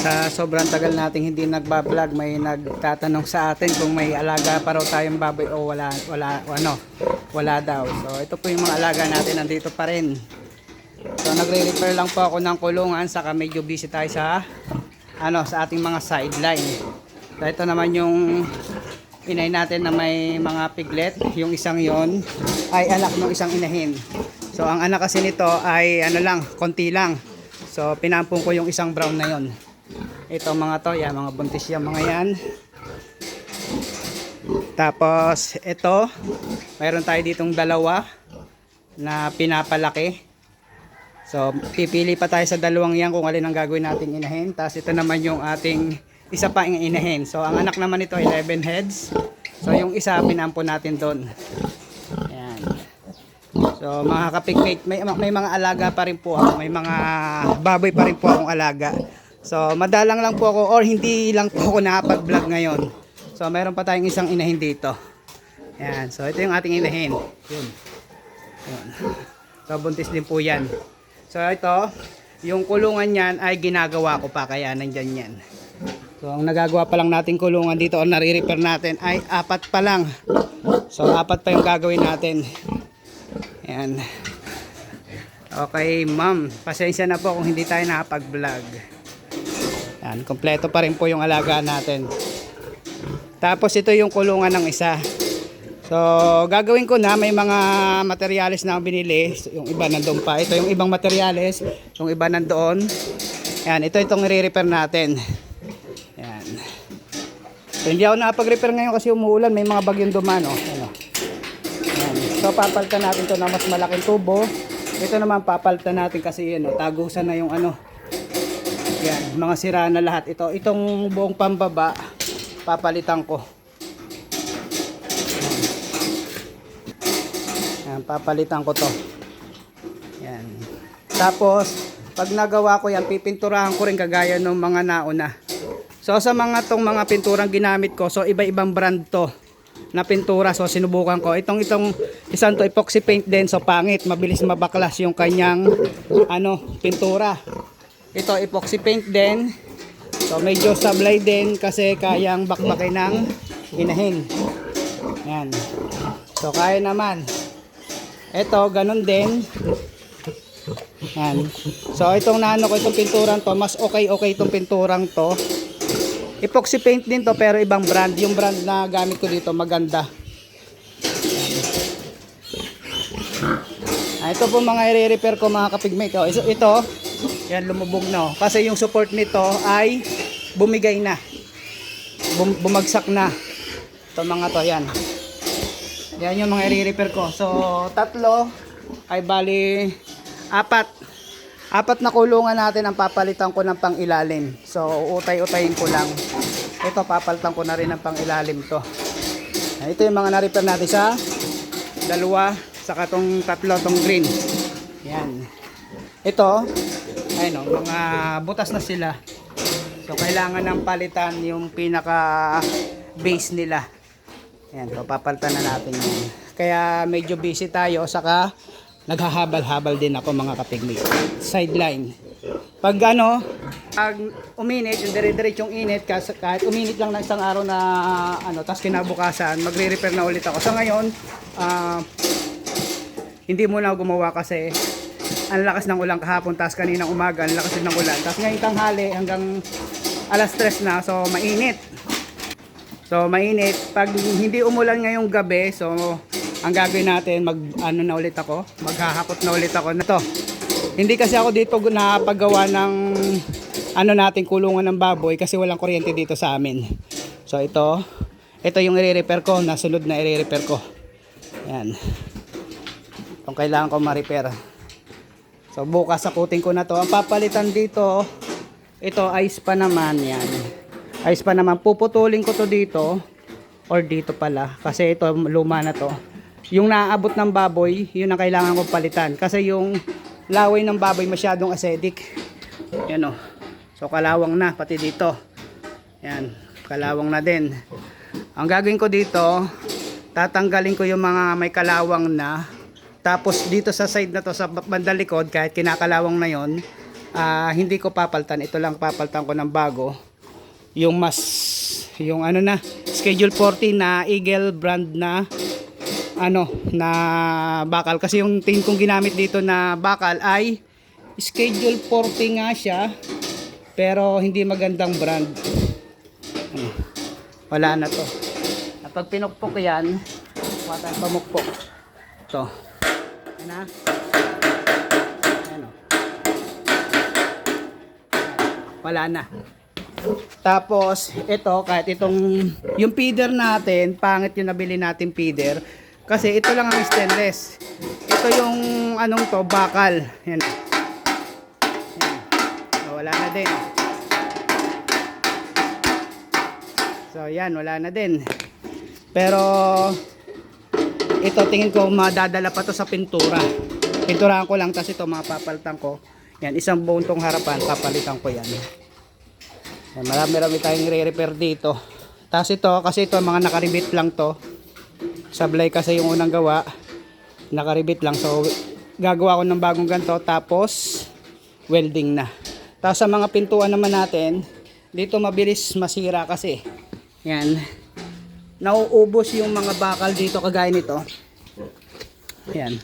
Sa sobrang tagal nating hindi nagba-vlog, may nagtatanong sa atin kung may alaga pa raw tayong baboy o wala, wala, o ano, wala daw. So ito po yung mga alaga natin, nandito pa rin. So nagre-repair lang po ako ng kulungan, saka medyo busy tayo sa, ano, sa ating mga sideline. So ito naman yung inay natin na may mga piglet. Yung isang yon ay anak ng isang inahin. So ang anak kasi nito ay ano lang, konti lang. So pinampong ko yung isang brown na yon. Ito mga to, yan, mga buntis yan mga yan. Tapos ito, mayroon tayo ditong dalawa na pinapalaki. So pipili pa tayo sa dalawang yan kung alin ang gagawin nating inahin. Tapos ito naman yung ating isa pa ang inahin. So ang anak naman ito 11 heads. So yung isa pinampo natin doon. So mga kapikmate, may, may mga alaga pa rin po ako. May mga baboy pa rin po akong alaga. So madalang lang po ako or hindi lang po ako nakapag-vlog ngayon. So meron pa tayong isang inahin dito. Yan. So ito yung ating inahin. Yun. Yun. So buntis din po yan. So ito, yung kulungan niyan ay ginagawa ko pa kaya nandyan yan. So ang nagagawa pa lang natin kulungan dito o nare-repair natin ay apat pa lang. So apat pa yung gagawin natin. Ayan. Okay ma'am, pasensya na po kung hindi tayo nakapag-vlog. Yan, kompleto pa rin po yung alaga natin. Tapos ito yung kulungan ng isa. So, gagawin ko na may mga materyales na binili. Yung iba nandoon pa. Ito yung ibang materyales. Yung iba nandoon. Yan, ito itong i-repair natin. Yan. So, hindi ako nakapag-repair ngayon kasi umuulan. May mga bagyong duman. Oh. Ano. Yan. So, papalitan natin to na mas malaking tubo. Ito naman papalitan natin kasi yun, oh, tagusan na yung ano. Yan, mga sira na lahat. Ito, itong buong pambaba, papalitan ko. Yan, papalitan ko to. Yan. Tapos, pag nagawa ko yan, pipinturahan ko rin kagaya ng mga nauna. So, sa mga tong mga pinturang ginamit ko, so iba-ibang brand to na pintura. So, sinubukan ko. Itong, itong isang to epoxy paint din. So, pangit. Mabilis mabaklas yung kanyang ano, pintura. Ito, epoxy paint din. So, medyo sablay din kasi kayang bakbakin ng inahin. Yan. So, kaya naman. Ito, ganun din. Yan. So, itong naano ko, itong pinturang to, mas okay-okay itong pinturang to. Epoxy paint din to, pero ibang brand. Yung brand na gamit ko dito, maganda. Ah, ito po mga i-repair ko mga kapigmate. Oh, ito, ito, yan lumubog na. oh. Kasi yung support nito ay bumigay na. Bum- bumagsak na. Ito mga to, yan. Yan yung mga i-repair ko. So, tatlo ay bali apat. Apat na kulungan natin ang papalitan ko ng pang-ilalim. So, utay-utayin ko lang. Ito, papalitan ko na rin ng pang-ilalim to. Ito yung mga na-repair natin sa dalawa, saka tong tatlo, tong green. Yan. Ito, ayun o, mga butas na sila. So, kailangan ng palitan yung pinaka base nila. Yan, so papalitan na natin yun. Kaya medyo busy tayo, saka naghahabal-habal din ako mga kapigmate. Sideline. Pag ano, pag uminit, yung dire-diretsong init, kahit uminit lang ng isang araw na ano, tapos kinabukasan, magre-repair na ulit ako. Sa ngayon, ah, hindi muna gumawa kasi ang lakas ng ulan kahapon, tapos kaninang umaga, ang lakas din ng ulan. Tapos ngayong tanghali hanggang alas 3 na, so mainit. So mainit. Pag hindi umulan ngayong gabi, so ang gagawin natin, mag ano na ulit ako, maghahakot na ulit ako na to. Hindi kasi ako dito napagawa ng ano natin kulungan ng baboy kasi walang kuryente dito sa amin. So ito, ito yung i-repair ko, nasunod na i-repair ko. Yan. Itong kailangan ko ma-repair. So bukas sakutin ko na to. Ang papalitan dito, ito ice pa naman yan. Ice pa naman. Puputulin ko to dito or dito pala kasi ito luma na to. Yung naaabot ng baboy, yun ang kailangan kong palitan kasi yung laway ng baboy masyadong acidic. Yan oh. So kalawang na pati dito. Yan, kalawang na din. Ang gagawin ko dito, tatanggalin ko yung mga may kalawang na tapos dito sa side na to sa bandang likod kahit kinakalawang na yon ah, hindi ko papaltan. Ito lang papaltan ko ng bago. Yung mas, yung ano na, schedule 40 na Eagle brand na ano, na bakal. Kasi yung tin kong ginamit dito na bakal ay schedule 40 nga siya. Pero hindi magandang brand. Ano, Wala na to. At pag pinukpok yan, tayong pamukpok. Ito. Yan na. Ayan o. Wala na. Tapos, ito, kahit itong, yung feeder natin, pangit yung nabili natin feeder. Kasi ito lang ang stainless. Ito yung, anong to, bakal. Yan. Yan. So, wala na din. So, yan, wala na din. Pero, ito tingin ko madadala pa to sa pintura. Pinturahan ko lang, tapos ito mapapalitan ko. Yan, isang buong tong harapan, papalitan ko yan. Yan, marami-rami tayong re-repair dito. Tapos ito, kasi ito mga nakaribit lang to. Sablay kasi yung unang gawa. Nakaribit lang. So, gagawa ko ng bagong ganto. Tapos, welding na. Tapos sa mga pintuan naman natin, dito mabilis masira kasi. Yan. Nauubos yung mga bakal dito kagaya nito. Yan.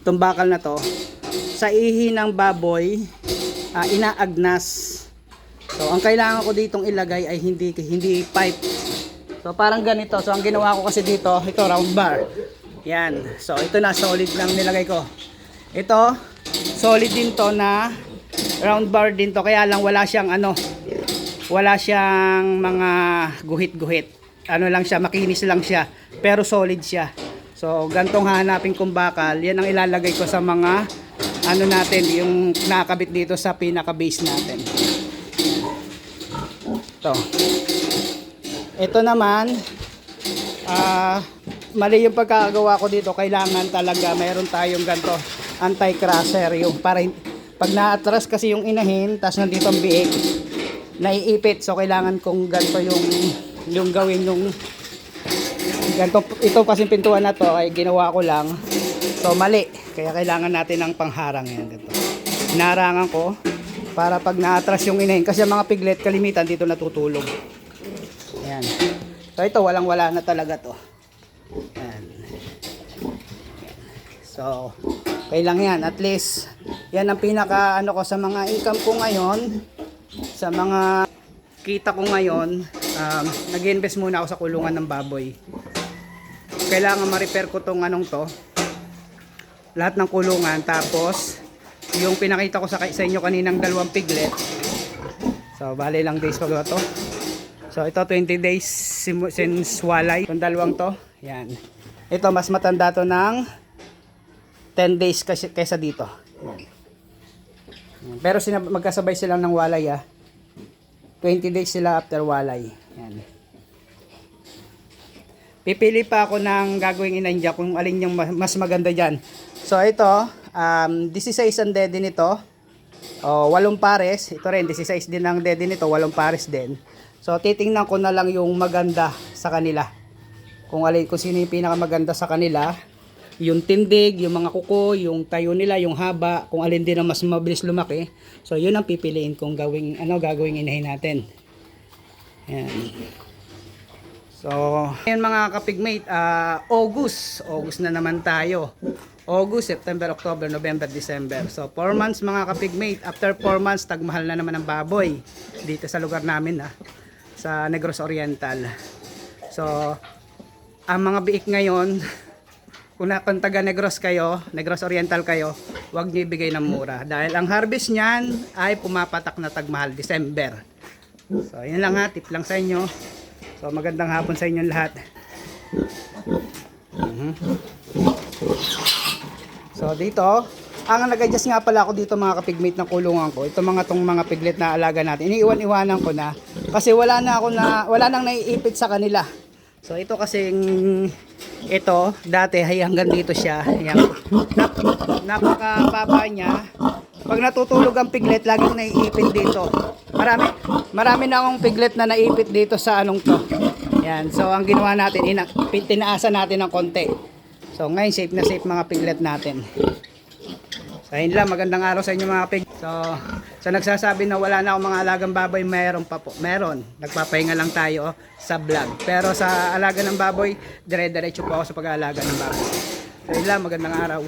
Itong bakal na to, sa ihi ng baboy, ah, inaagnas. So, ang kailangan ko ditong ilagay ay hindi hindi pipe. So, parang ganito. So, ang ginawa ko kasi dito, ito round bar. Yan. So, ito na solid lang nilagay ko. Ito, solid din to na round bar din to. Kaya lang wala siyang ano, wala siyang mga guhit-guhit. Ano lang siya, makinis lang siya. Pero solid siya. So, gantong hahanapin kong bakal. Yan ang ilalagay ko sa mga ano natin, yung nakakabit dito sa pinaka-base natin. Ito. Ito naman, ah, mali yung pagkakagawa ko dito. Kailangan talaga mayroon tayong ganto anti-crusher. Yung para pag na-atras kasi yung inahin, tapos nandito ang biik, naiipit. So, kailangan kong ganto yung, yung gawin yung ganto. Ito kasi pintuan na to ay ginawa ko lang. So, mali. Kaya kailangan natin ng pangharang yan. Ganito. Inarangan ko para pag na-atras yung inahin. Kasi mga piglet, kalimitan dito natutulog. Ayan. So ito, walang wala na talaga to. Ayan. So, kailang yan. At least, yan ang pinaka ano ko sa mga income ko ngayon. Sa mga kita ko ngayon, um, nag-invest muna ako sa kulungan ng baboy. Kailangan ma-repair ko tong anong to. Lahat ng kulungan. Tapos, yung pinakita ko sa, sa inyo kaninang dalawang piglet. So, bali lang days pa to. So ito 20 days since walay. Itong dalawang to. Yan. Ito mas matanda to ng 10 days kasi kaysa dito. Pero sinab- magkasabay silang ng walay ah. 20 days sila after walay. Pipili pa ako ng gagawing inandya kung alin yung ma- mas maganda dyan. So ito, um, 16 ang dede nito. O, walong pares. Ito rin, 16 din ang dede nito. Walong pares din. So, titingnan ko na lang yung maganda sa kanila. Kung alin, kung sino yung pinakamaganda sa kanila. Yung tindig, yung mga kuko, yung tayo nila, yung haba, kung alin din ang mas mabilis lumaki. So, yun ang pipiliin kung gawing, ano, gagawing inahin natin. Yan. So, yan mga kapigmate, ah, August. August na naman tayo. August, September, October, November, December. So, 4 months mga kapigmate. After 4 months, tagmahal na naman ang baboy. Dito sa lugar namin, ah, sa Negros Oriental. So, ang mga biik ngayon, kung na kung taga Negros kayo, Negros Oriental kayo, huwag niyo ibigay ng mura. Dahil ang harvest niyan ay pumapatak na tagmahal, December. So, yun lang ha, tip lang sa inyo. So, magandang hapon sa inyong lahat. Mhm. So, dito, ang nag-adjust nga pala ako dito mga kapigmate ng kulungan ko. Ito mga tong mga piglet na alaga natin. Iniiwan-iwanan ko na kasi wala na ako na wala nang naiipit sa kanila. So ito kasing ito dati ay hanggang dito siya. Ayan. Nap, napakababa niya. Pag natutulog ang piglet, laging naiipit dito. Marami, marami na akong piglet na naipit dito sa anong to. Yan. So, ang ginawa natin, ina, tinaasan natin ng konti. So, ngayon, safe na safe mga piglet natin. So, ayun lang. Magandang araw sa inyo mga pig. So, So, sa nagsasabi na wala na akong mga alagang baboy, meron pa po. Meron. Nagpapahinga lang tayo sa vlog. Pero sa alaga ng baboy, dire-diretso po ako sa pag-aalaga ng baboy. So, yun lang. Magandang araw.